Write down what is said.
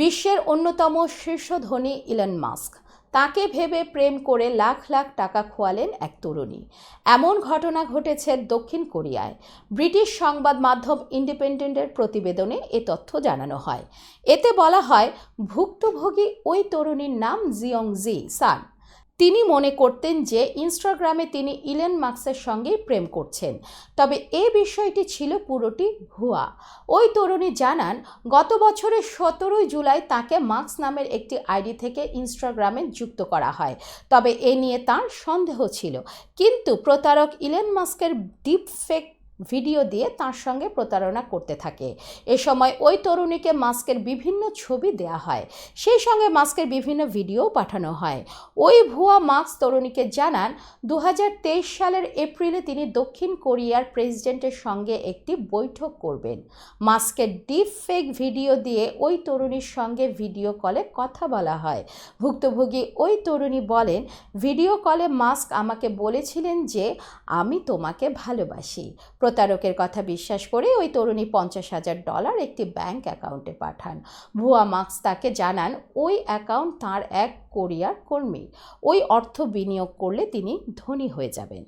বিশ্বের অন্যতম শীর্ষ ধনী ইলন মাস্ক। তাকে ভেবে প্রেম করে লাখ লাখ টাকা খোয়ালেন এক তরুণী। এমন ঘটনা ঘটেছে দক্ষিণ কোরিয়ায়। ব্রিটিশ সংবাদ মাধ্যম ইন্ডিপেন্ডেন্টের প্রতিবেদনে এ তথ্য জানানো হয়। এতে বলা হয়, ভুক্তভোগী ওই তরুণীর নাম জিয়ং জি সান। তিনি মনে করতেন যে ইনস্টাগ্রামে তিনি ইলেন মার্কসের সঙ্গেই প্রেম করছেন। তবে এ বিষয়টি ছিল পুরোটি ভুয়া। ওই তরুণী জানান, গত বছরের সতেরোই জুলাই তাকে মার্কস নামের একটি আইডি থেকে ইনস্টাগ্রামে যুক্ত করা হয়। তবে এ নিয়ে তার সন্দেহ ছিল। কিন্তু প্রতারক ইলেন মাস্কের ডিপ ফেক ভিডিও দিয়ে তার সঙ্গে প্রতারণা করতে থাকে। এ সময় ওই তরুণীকে মাস্কের বিভিন্ন ছবি দেয়া হয়। সেই সঙ্গে মাস্কের বিভিন্ন ভিডিও পাঠানো হয়। ওই ভুয়া মাস্ক তরুণীকে জানান দু হাজার তেইশ সালের এপ্রিলে তিনি দক্ষিণ কোরিয়ার প্রেসিডেন্টের সঙ্গে একটি বৈঠক করবেন। মাস্কের ডিপ ফেক ভিডিও দিয়ে ওই তরুণীর সঙ্গে ভিডিও কলে কথা বলা হয়। ভুক্তভোগী ওই তরুণী বলেন, ভিডিও কলে মাস্ক আমাকে বলেছিলেন যে আমি তোমাকে ভালোবাসি। প্রতারকের কথা বিশ্বাস করে ওই তরুণী পঞ্চাশ হাজার ডলার একটি ব্যাংক অ্যাকাউন্টে পাঠান। ভুয়া মার্কস তাকে জানান, ওই অ্যাকাউন্ট তার এক কোরিয়ার কর্মী। ওই অর্থ বিনিয়োগ করলে তিনি ধনী হয়ে যাবেন।